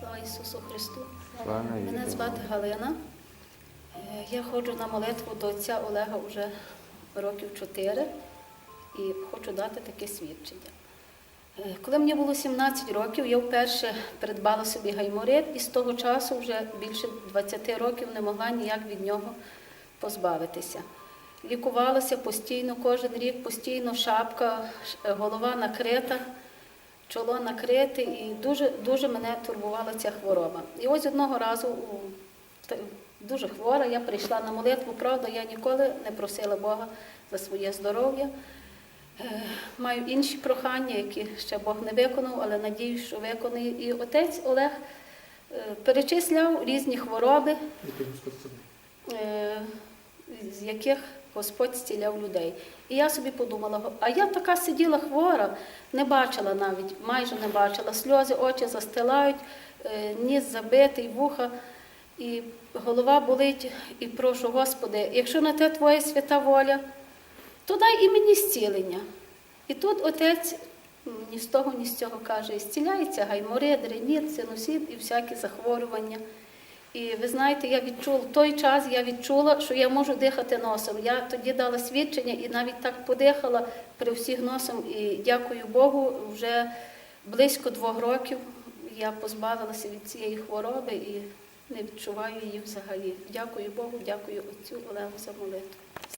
Слава Ісусу Христу! Слава Мене звати Галина. Е, Я ходжу на молитву до отця Олега вже років чотири і хочу дати таке свідчення. Е, Коли мені було 17 років, я вперше придбала собі гайморит і з того часу вже більше 20 років не могла ніяк від нього позбавитися. Лікувалася постійно, кожен рік, постійно шапка, голова накрита, чоло накрите, і дуже, дуже мене турбувала ця хвороба. І ось одного разу, дуже хвора, я прийшла на молитву. Правда, я ніколи не просила Бога за своє здоров'я. Е, Маю інші прохання, які ще Бог не виконав, але надіюсь, що виконає. І отець Олег е, перечисляв різні хвороби, з яких Господь зціляв людей. І я собі подумала, а я така сиділа хвора, не бачила навіть, майже не бачила. Сльози, очі застилають, е, ніс забитий, вуха, і голова болить, і прошу, Господи, якщо на те Твоя свята воля, то дай і мені зцілення. І тут отець ні з того, ні з цього каже, зціляється гайморит, реніт, синусит і всякі захворювання. І ви знаєте, я відчула той час, я відчула, що я можу дихати носом. Я тоді дала свідчення і навіть так подихала при всіх носом. І дякую Богу, вже близько двох років я позбавилася від цієї хвороби і не відчуваю її взагалі. Дякую Богу, дякую отцю Олегу за молитву.